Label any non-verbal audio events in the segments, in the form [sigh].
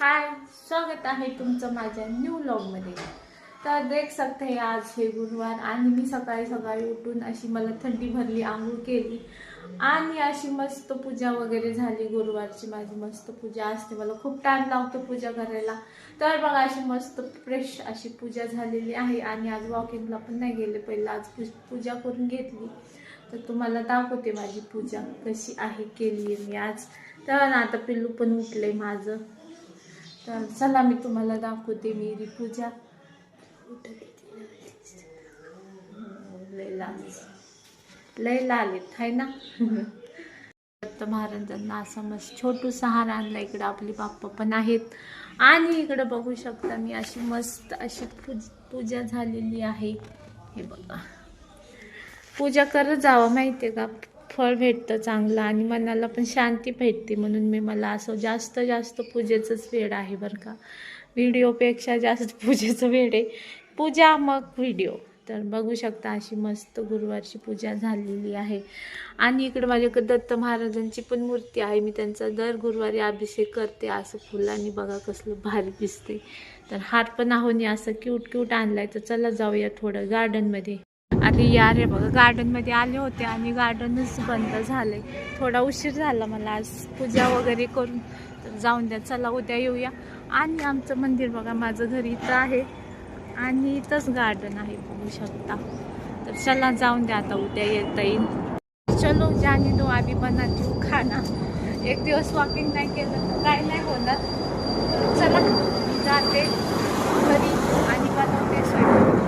हाय स्वागत आहे तुमचं माझ्या न्यू ब्लॉगमध्ये तर देख सकते आज हे गुरुवार आणि मी सकाळी सकाळी उठून अशी मला थंडी भरली आंघोळ केली. आणि अशी मस्त पूजा वगैरे झाली गुरुवारची माझी मस्त पूजा असते. मला खूप टाइम लागतो पूजा करायला. तर बघा अशी मस्त फ्रेश अशी पूजा झालेली आहे आणि आज वॉकिंगला पण नाही गेले. पहिलं आज पूजा करून घेतली. तर तुम्हाला दाखवते माझी पूजा कशी आहे केली आहे मी आज. तर ना आता पिल्लू पण उठले माझं. तर चला मी तुम्हाला दाखवते मेरी पूजा लय लाल लय लाल आहेत हाय ना? दत्त महाराजांना असा मस्त छोटूसा हार आणला इकडं आपली बाप्पा पण आहेत. आणि इकडं बघू शकता मी अशी मस्त अशी पूज पूजा झालेली आहे. हे बघा. पूजा करत जावं माहिती आहे का? फळ भेटतं चांगलं आणि मनाला पण शांती भेटते म्हणून मी मला असं जास्त जास्त पूजेचंच वेळ आहे बरं का. व्हिडिओपेक्षा जास्त [laughs] पूजेचं वेळ आहे. पूजा मग व्हिडिओ तर बघू शकता अशी मस्त गुरुवारची पूजा झालेली आहे. आणि इकडे माझ्याकडे दत्त महाराजांची पण मूर्ती आहे. मी त्यांचा दर गुरुवारी अभिषेक करते असं फुलांनी बघा कसलं भारी दिसते तर हार पण आहोनी असं क्यूट क्यूट आणलाय. तर चला जाऊया थोडं गार्डनमध्ये अरे यार हे बघा. गार्डनमध्ये आले होते आणि गार्डनच बंद झालंय. थोडा उशीर झाला मला आज पूजा वगैरे करून. जाऊन द्या चला उद्या येऊया. आणि आमचं मंदिर बघा माझं घर इथं आहे. आणि इथंच गार्डन आहे बघू शकता. तर चला जाऊन द्या आता उद्या येता येईल. चलो जानी दो आम्ही बना देऊ खाना. एक दिवस वॉकिंग नाही केलं तर काय नाही होणार. चला जाते घरी आणि बनवते स्वयंपाक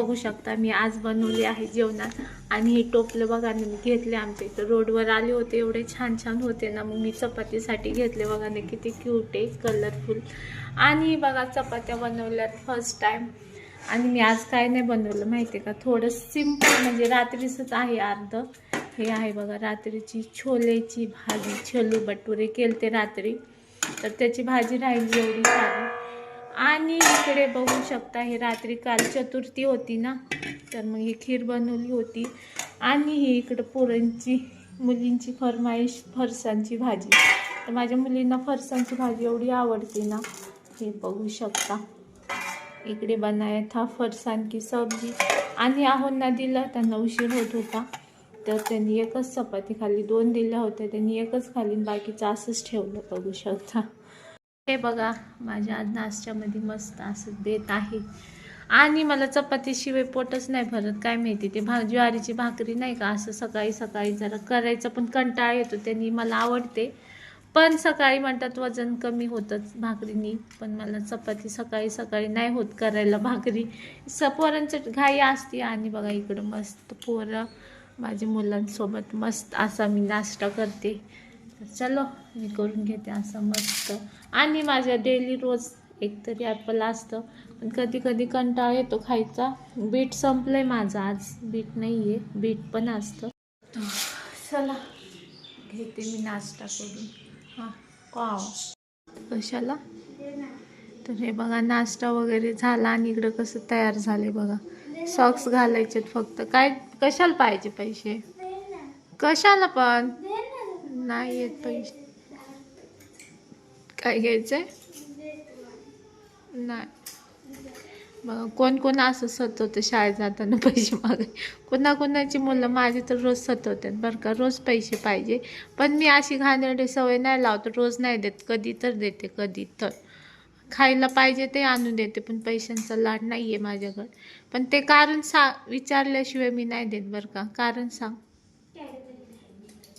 बघू शकता. मी आज बनवले आहे जेवणात. आणि हे टोपलं बघा ना मी घेतले आमच्या इथं. रोडवर आले होते एवढे छान छान होते ना. मग मी चपातीसाठी घेतले बघा ना किती क्यूट आहे कलरफुल आणि बघा चपात्या बनवल्यात फर्स्ट टाईम आणि मी आज काय नाही बनवलं माहिती आहे का? थोडं सिंपल म्हणजे रात्रीचंच आहे अर्ध. हे आहे बघा रात्रीची छोलेची भाजी छोलू बटुरे केलते रात्री. तर त्याची भाजी राहिली एवढी सारी आणि इकडे बघू शकता हे रात्री काल चतुर्थी होती ना तर मग ही खीर बनवली होती. आणि ही इकडं पुरणची मुलींची फरमाईश फरसांची भाजी. तर माझ्या मुलींना फरसांची भाजी एवढी आवडते ना हे बघू शकता. इकडे बनाया था फरसान की सब्जी. आणि आहोंना दिलं त्यांना उशीर होत होता. तर त्यांनी एकच चपाती खाली दोन दिल्या होत्या त्यांनी एकच खाली आणि बाकीचं असंच ठेवलं बघू शकता. हे बघा माझ्या आज नाश्त्यामध्ये मस्त असं देत आहे. आणि मला चपातीशिवाय पोटच नाही भरत काय माहिती ते भा ज्वारीची भाकरी नाही का असं सकाळी सकाळी जरा करायचं पण कंटाळा येतो त्यांनी मला आवडते. पण सकाळी म्हणतात वजन कमी होतंच भाकरीनी पण मला चपाती सकाळी सकाळी नाही होत करायला भाकरी. स पोरांचं घाई असते आणि बघा इकडं मस्त पोरं माझ्या मुलांसोबत मस्त असा मी नाश्ता करते. तर चलो मी करून घेते असं मस्त. आणि माझ्या डेली रोज एकतरी ॲपल असतं. पण कधी कधी कंटाळा येतो खायचा. बीट संपलंय माझं आज. बीट नाही आहे बीट पण असतं. चला घेते मी नाश्ता करून. हां पाव. कशाला? तर हे बघा नाश्ता वगैरे झाला आणि इकडं कसं तयार झाले बघा. सॉक्स घालायचेत फक्त. काय कशाला पाहिजे पैसे? कशाला पण? नाही येत पैसे. काय घ्यायचंय? नाही. मग कोण कोण असं सतवतं शाळेत जाताना पैसे मागे कोणाकोणाची मुलं? माझी तर रोज सतवतात बरं का. रोज पैसे पाहिजे. पण मी अशी घाणेरडी सवय नाही लावत. रोज नाही देत. कधी तर देते कधी तर. खायला पाहिजे ते आणून देते पण पैशांचा लाड नाही आहे माझ्याकडे. पण ते कारण सा विचारल्याशिवाय मी नाही देत बरं का. कारण सांग.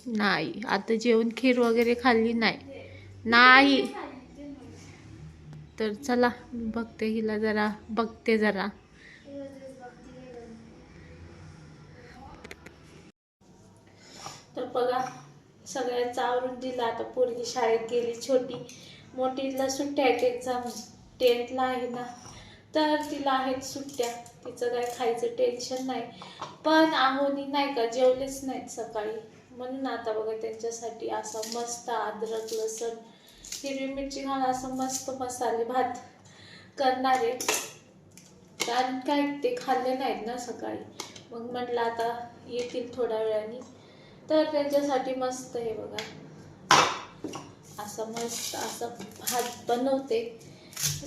नाही. आता जेवण खीर वगैरे खाल्ली नाही. नाही. तर चला बघते हिला जरा बघते जरा. तर बघा सगळ्यांचा आवरून दिला. आता पोरगी शाळेत गेली छोटी. मोठीला सुट्ट्या आहेत एक्झाम टेन्थला आहे ना. तर तिला आहेत सुट्ट्या. तिचं काय खायचं टेन्शन नाही. पण आहोनी नाही का जेवलेच नाहीत सकाळी. म्हणून आता बघा त्यांच्यासाठी असा मस्त अद्रक लसण हिरवी मिरची घालून असं मस्त मसाले भात करणार आहे. कारण काय ते खाल्ले नाहीत ना सकाळी. मग म्हटलं आता येतील थोड्या वेळाने. तर त्यांच्यासाठी मस्त हे बघा. असा मस्त असा भात बनवते.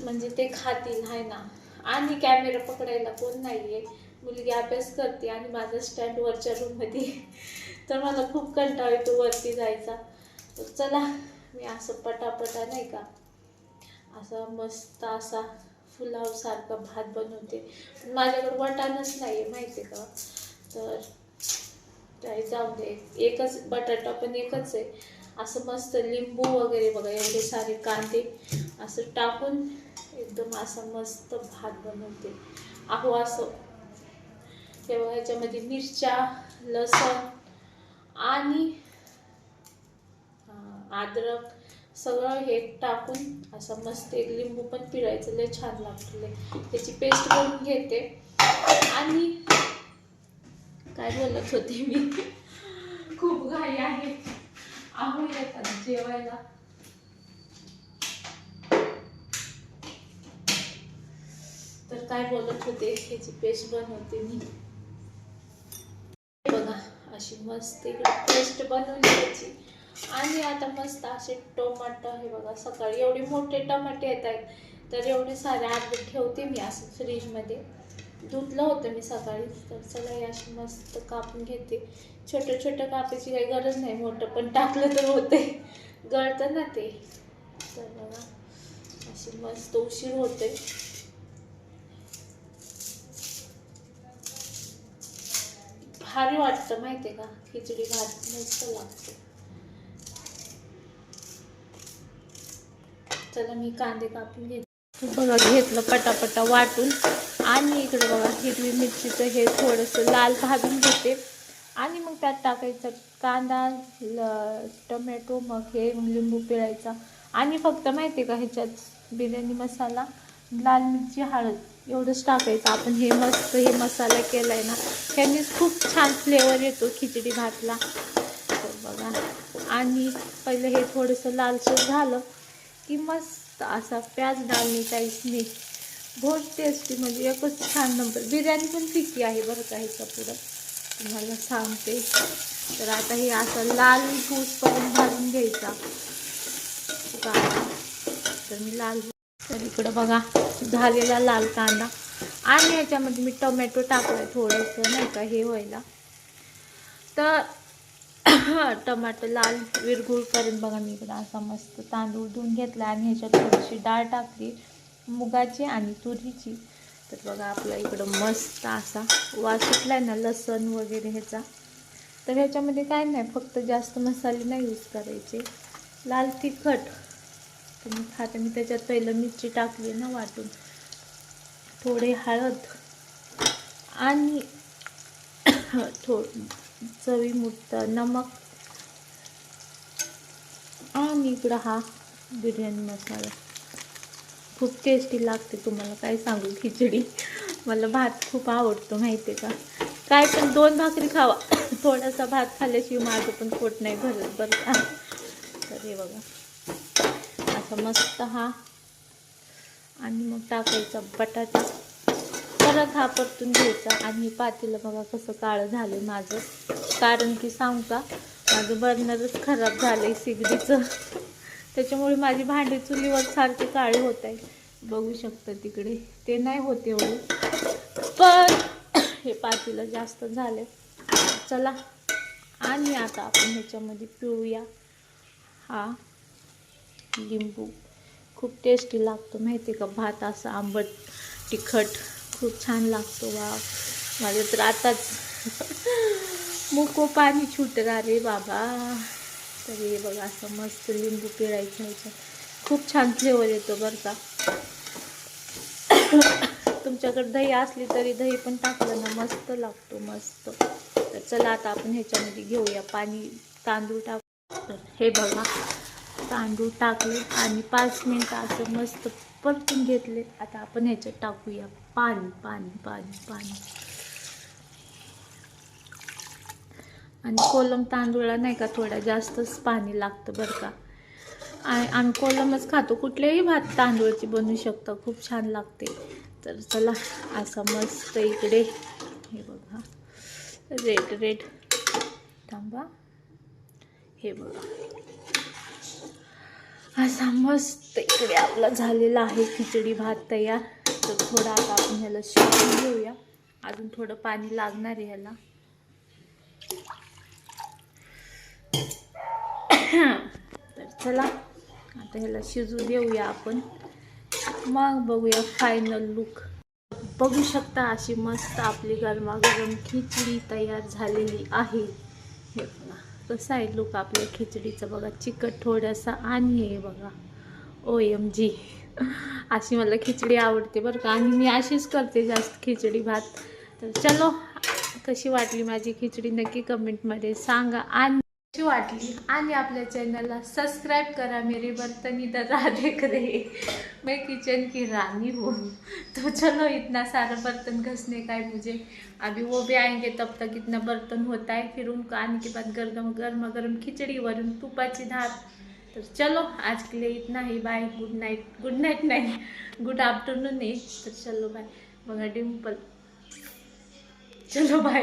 म्हणजे ते खातील आहे ना. आणि कॅमेरा पकडायला कोण नाही आहे मुलगी अभ्यास करते आणि माझं स्टँड वरच्या रूममध्ये तर मला खूप कंटाळा येतो वरती जायचा. तर चला मी असं पटापटा नाही का असा मस्त असा फुलावसारखा भात बनवते. पण माझ्याकडे वाटाणच नाही आहे माहिती आहे का? तर काही जाऊ दे एकच बटाटा पण एकच आहे. असं मस्त लिंबू वगैरे बघा एवढे सारे कांदे असं टाकून एकदम असं मस्त भात बनवते. अहो असं हे बघा याच्यामध्ये मिरच्या लसण आणि अद्रक सगळं हे टाकून असं मस्त एक लिंबू पण पिळायचं. लय छान लागतं त्याची पेस्ट करून घेते. आणि काय बोलत होते मी? खूप घाई आहे. आहो येतात जेवायला. तर काय बोलत होते? ह्याची पेस्ट बनवते मी. अशी मस्त इकडे पेस्ट बनवून घ्यायची. आणि आता मस्त असे टोमॅटो हे बघा सकाळी एवढे मोठे टमाटे येत आहेत तर एवढे सारे अर्धे ठेवते मी असं फ्रीजमध्ये धुतलं होतं मी सकाळी तर चला हे अशी मस्त कापून घेते. छोटं छोटं कापायची काही गरज नाही मोठं पण टाकलं तर होते गळतं ना ते. तर बघा अशी मस्त उशीर होते भारी वाटतं माहिती आहे का? खिचडी भात मस्त लागते. चला मी कांदे कापून घेते. बघा घेतलं पटापटा वाटून. आणि इकडे बघा हिरवी मिरचीचं हे थोडंसं लाल भाजून घेते. आणि मग त्यात टाकायचं कांदा ल टोमॅटो मग हे लिंबू पिळायचा. आणि फक्त माहिती आहे का ह्याच्यात बिर्याणी मसाला लाल मिरची हळद. एवढंच टाकायचं आपण हे मस्त हे मसाला केला आहे ना ह्यानेच खूप छान फ्लेवर येतो खिचडी भातला. तर बघा. आणि पहिलं हे थोडंसं लालसर झालं की मस्त असा प्याज डालणी काहीच नाही बहुत टेस्टी म्हणजे एकच छान नंबर बिर्याणी पण फिकी आहे बरं का ह्याच्या पुढं? तुम्हाला सांगते. तर आता हे असं लाल पर्यंत भाजून घ्यायचा. तर मी लाल तर इकडं बघा झालेला लाल कांदा. आणि ह्याच्यामध्ये मी टोमॅटो टाकलाय थोडंसं नाही का हे व्हायला. तर टमाटर लाल विरघुळपर्यंत बघा मी इकडं असा मस्त तांदूळ धुवून घेतला आणि ह्याच्यात थोडीशी डाळ टाकली मुगाची आणि तुरीची. तर बघा आपला इकडं मस्त असा वास आहे ना लसण वगैरे ह्याचा. तर ह्याच्यामध्ये काय नाही फक्त जास्त मसाले नाही यूज करायचे. लाल तिखट. तर मी खाते. मी त्याच्यात पहिलं मिरची टाकली ना वाटून. थोडे हळद आणि [coughs] थोड चवीमुक्त नमक आणि इकडं हा बिर्याणी मसाला. खूप टेस्टी लागते तुम्हाला. काय सांगू? खिचडी. मला भात खूप आवडतो माहिती आहे का? काय पण दोन भाकरी खावा. [coughs] थोडासा भात खाल्ल्याशिवाय माझं पण पोट नाही भरत बरं का? तर हे बघा. असा मस्त हा. आणि मग टाकायचा बटाटा. परत हा परतून घ्यायचा. आणि पातेलं बघा कसं काळं झालं माझं. कारण की सांगू का माझं बर्नरच खराब झालं आहे सिगडीचं. त्याच्यामुळे माझी भांडी चुलीवर सारखी काळी होत आहे. बघू शकता तिकडे. ते नाही होते एवढे. पण हे पातेलं जास्त झालं चला. आणि आता आपण ह्याच्यामध्ये पिळूया हा. लिंबू. खूप टेस्टी लागतो माहिती आहे का? भात असा आंबट तिखट. खूप छान लागतो वा माझं तर आताच [laughs] मुको पाणी छुटला रे बाबा. तर हे बघा असं मस्त लिंबू पिळायचं ह्याच्यात खूप छान फ्लेवर येतो बरं का. [coughs] तुमच्याकडे दही असली तरी दही पण टाकलं ना मस्त लागतो मस्त. तर चला आता आपण ह्याच्यामध्ये घेऊया पाणी तांदूळ टाक. हे बघा. तांदूळ टाकले आणि पाच मिनटं असं मस्त परतून घेतले. आता आपण ह्याच्यात टाकूया. पाणी पाणी पाणी पाणी. आणि कोलम तांदूळला नाही का थोडा जास्तच पाणी लागतं बरं का? आणि आम्ही कोलमच खातो. कुठलेही भात तांदूळची बनवू शकतो. खूप छान लागते. तर चला असं मस्त इकडे. हे बघा. Red red. थांबा. हे बघा. असा मस्त इकडे आपला झालेला आहे खिचडी भात तयार. तर थोडा आता आपण ह्याला शिजवून घेऊया. अजून थोडं पाणी लागणार आहे ह्याला. तर चला आता ह्याला शिजू देऊया आपण. मग बघूया फायनल लुक बघू शकता अशी मस्त आपली गरमागरम खिचडी तयार झालेली आहे. हे बघा. कसं आहे लुक आपल्या खिचडीचं बघा चिकट थोडासा आणि हे बघा. ओ एम जी अशी मला खिचडी आवडते बरं का. आणि मी अशीच करते जास्त खिचडी भात. तर चलो कशी वाटली माझी खिचडी नक्की कमेंटमध्ये सांगा. आणि कशी वाटली? आणि आपल्या चॅनलला सबस्क्राईब करा मेरे बर्तन इधर राधे करे. मैं किचन की रानी हूँ. तो चलो इतना सारा बर्तन घसने का है मुझे. अभी वो भी आएंगे तब तक इतना बर्तन होता है. फिर उनको आने के बाद गर्म गर्मा गर्म खिचड़ी वरून तुपाची धार तो चलो आज के लिए इतना ही. Bye good night good night नाही गुड आफ्टरनून है तर चलो बाय बघा डिम्पल चलो बाय